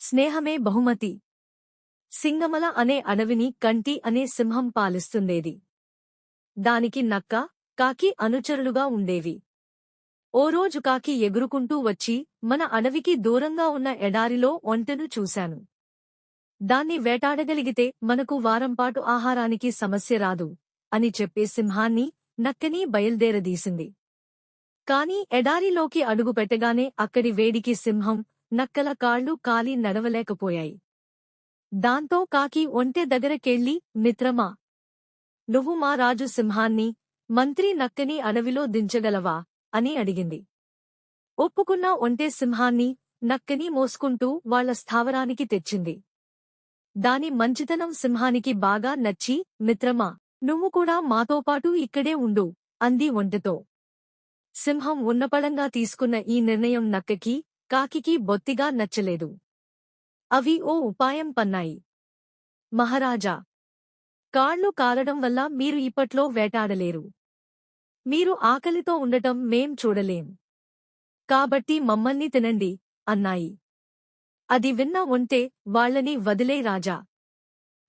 స్నేహమే బహుమతి. సింగమల అనే అడవిని కంటి అనే సింహం పాలిస్తుండేది. దానికి నక్క కాకి అనుచరులుగా ఉండేవి. ఓ రోజు కాకి ఎగురుకుంటూ వచ్చి మన అడవికి దూరంగా ఉన్న ఎడారిలో ఒంటెను చూశాను. దాన్ని వేటాడగలిగితే మనకు వారంపాటు ఆహారానికి సమస్య రాదు అని చెప్పే సింహాన్ని నక్కని బయల్దేరదీసింది. కాని ఎడారిలోకి అడుగుపెట్టగానే అక్కడి వేడికి సింహం నక్కల కాళ్ళు కాలి నడవలేకపోయాయి. దాంతో కాకి ఒంటె దగ్గరకెళ్ళి మిత్రమా! నువ్వు మా రాజు సింహాన్ని మంత్రి నక్కని అడవిలో దించగలవా? అని అడిగింది. ఒప్పుకున్న ఒంటె సింహాన్ని నక్కని మోసుకుంటూ వాళ్ళ స్థావరానికి తెచ్చింది. దాని మంచితనం సింహానికి బాగా నచ్చి మిత్రమా! నువ్వు కూడా మాతోపాటు ఇక్కడే ఉండు అంది ఒంటెతో. సింహం ఉన్నపడంగా తీసుకున్న ఈ నిర్ణయం నక్కకి కాకికి బొత్తిగా నచ్చలేదు. అవి ఓ ఉపాయం పన్నాయి. మహారాజా! కాళ్ళు కారడం వల్ల మీరు ఇప్పట్లో వేటాడలేరు. మీరు ఆకలితో ఉండటం మేం చూడలేం. కాబట్టి మమ్మల్ని తినండి అన్నాయి. అది విన్న ఉంటే వాళ్ళని వదిలే రాజా!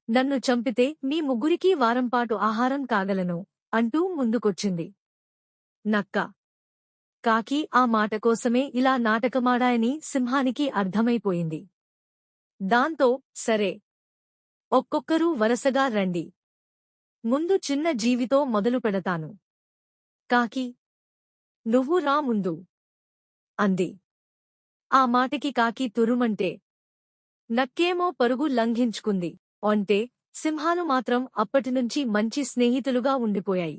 నన్ను చంపితే మీ ముగ్గురికీ వారంపాటు ఆహారం కాగలను అంటూ ముందుకొచ్చింది. నక్క! కాకి ఆ మాట కోసమే ఇలా నాటకమాడాయని సింహానికి అర్థమైపోయింది. దాంతో సరే. ఒక్కొక్కరూ వరసగా రండి. ముందు చిన్న జీవితో మొదలు పెడతాను. కాకి నువ్వు రా ముందు. అంది. ఆ మాటకి కాకి తురుమంటే నక్కేమో పరుగు లంఘించుకుంది. అంటే సింహాలు మాత్రం అప్పటినుంచి మంచి స్నేహితులుగా ఉండిపోయాయి.